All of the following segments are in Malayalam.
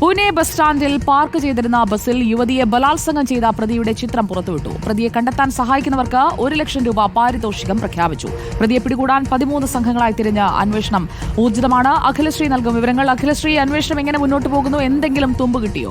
പൂനെ ബസ് സ്റ്റാൻഡിൽ പാർക്ക് ചെയ്തിരുന്ന ബസ്സിൽ യുവതിയെ ബലാത്സംഗം ചെയ്ത പ്രതിയുടെ ചിത്രം പുറത്തുവിട്ടു. പ്രതിയെ കണ്ടെത്താൻ സഹായിക്കുന്നവർക്ക് ഒരു ലക്ഷം രൂപ പാരിതോഷികം പ്രഖ്യാപിച്ചു. പ്രതിയെ പിടികൂടാൻ പതിമൂന്ന് സംഘങ്ങളായി തിരിഞ്ഞ് അന്വേഷണം ഊർജിതമാണ്. അഖിലശ്രീ നൽകും വിവരങ്ങൾ. അഖിലശ്രീ അന്വേഷണം എങ്ങനെ മുന്നോട്ട് പോകുന്നു? എന്തെങ്കിലും തുമ്പ് കിട്ടിയോ?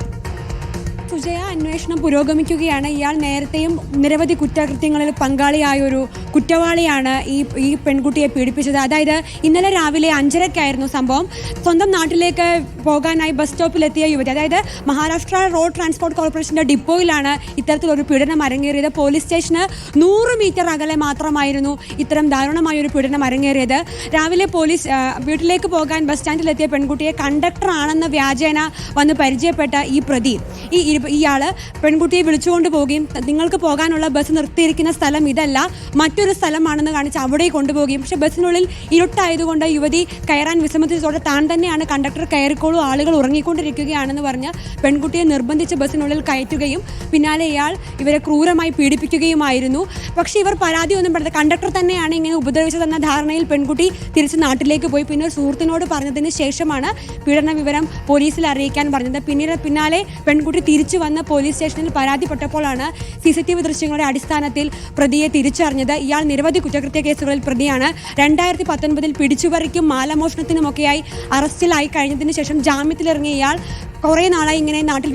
സുജയ അന്വേഷണം പുരോഗമിക്കുകയാണ്. ഇയാൾ നേരത്തെയും നിരവധി കുറ്റകൃത്യങ്ങളിൽ പങ്കാളിയായ ഒരു കുറ്റവാളിയാണ് ഈ ഈ പെൺകുട്ടിയെ പീഡിപ്പിച്ചത്. അതായത് ഇന്നലെ രാവിലെ അഞ്ചരക്കായിരുന്നു സംഭവം. സ്വന്തം നാട്ടിലേക്ക് പോകാനായി ബസ് സ്റ്റോപ്പിലെത്തിയ യുവതി അതായത് മഹാരാഷ്ട്ര റോഡ് ട്രാൻസ്പോർട്ട് കോർപ്പറേഷന്റെ ഡിപ്പോയിലാണ് ഇത്തരത്തിലൊരു പീഡനം അരങ്ങേറിയത്. പോലീസ് സ്റ്റേഷന് നൂറ് മീറ്റർ അകലെ മാത്രമായിരുന്നു ഇത്തരം ദാരുണമായ ഒരു പീഡനം അരങ്ങേറിയത്. രാവിലെ പോലീസ് വീട്ടിലേക്ക് പോകാൻ ബസ് സ്റ്റാൻഡിലെത്തിയ പെൺകുട്ടിയെ കണ്ടക്ടർ ആണെന്ന വ്യാജേന വന്ന് പരിചയപ്പെട്ട ഈ പ്രതി ഈ ഇയാൾ പെൺകുട്ടിയെ വിളിച്ചുകൊണ്ട് പോവുകയും നിങ്ങൾക്ക് പോകാനുള്ള ബസ് നിർത്തിയിരിക്കുന്ന സ്ഥലം ഇതല്ല. മറ്റൊരു സ്ഥലമാണെന്ന് കാണിച്ച് അവിടെ കൊണ്ടുപോവുകയും. പക്ഷെ ബസ്സിനുള്ളിൽ ഇരുട്ടായതുകൊണ്ട് യുവതി കയറാൻ വിസമ്മതിച്ചതോടെ താൻ തന്നെയാണ് കണ്ടക്ടർ കയറിക്കോളൂ ആളുകൾ ഉറങ്ങിക്കൊണ്ടിരിക്കുകയാണെന്ന് പറഞ്ഞ് പെൺകുട്ടിയെ നിർബന്ധിച്ച് ബസ്സിനുള്ളിൽ കയറ്റുകയും പിന്നാലെ ഇയാൾ ഇവരെ ക്രൂരമായി പീഡിപ്പിക്കുകയുമായിരുന്നു. പക്ഷേ ഇവർ പരാതി ഒന്നും പറഞ്ഞത് കണ്ടക്ടർ തന്നെയാണ് ഇങ്ങനെ ഉപദ്രവിച്ചതെന്ന ധാരണയിൽ പെൺകുട്ടി തിരിച്ച് നാട്ടിലേക്ക് പോയി. പിന്നെ ഒരു സുഹൃത്തിനോട് പറഞ്ഞതിന് ശേഷമാണ് പീഡന വിവരം പോലീസിൽ അറിയിക്കാൻ പറഞ്ഞത്. പിന്നീട് പിന്നാലെ പെൺകുട്ടി തിരിച്ചു വന്ന് പോലീസ് സ്റ്റേഷനിൽ പരാതിപ്പെട്ടപ്പോഴാണ് സി സി ടി വി ദൃശ്യങ്ങളുടെ അടിസ്ഥാനത്തിൽ പ്രതിയെ തിരിച്ചറിഞ്ഞത്. ഇയാൾ നിരവധി കുറ്റകൃത്യ കേസുകളിൽ പ്രതിയാണ്. രണ്ടായിരത്തി പത്തൊൻപതിൽ പിടിച്ചുപറിക്കും മാലമോഷണത്തിനുമൊക്കെയായി അറസ്റ്റിലായി കഴിഞ്ഞതിന് ശേഷം ജാമ്യത്തിലിറങ്ങിയ ഇയാൾ കുറെ നാളായി ഇങ്ങനെ നാട്ടിൽ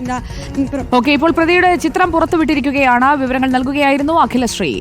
എന്താ ഓക്കെ ഇപ്പോൾ പ്രതിയുടെ ചിത്രം പുറത്തുവിട്ടിരിക്കുകയാണ്. വിവരങ്ങൾ നൽകുകയായിരുന്നു അഖിലശ്രീ.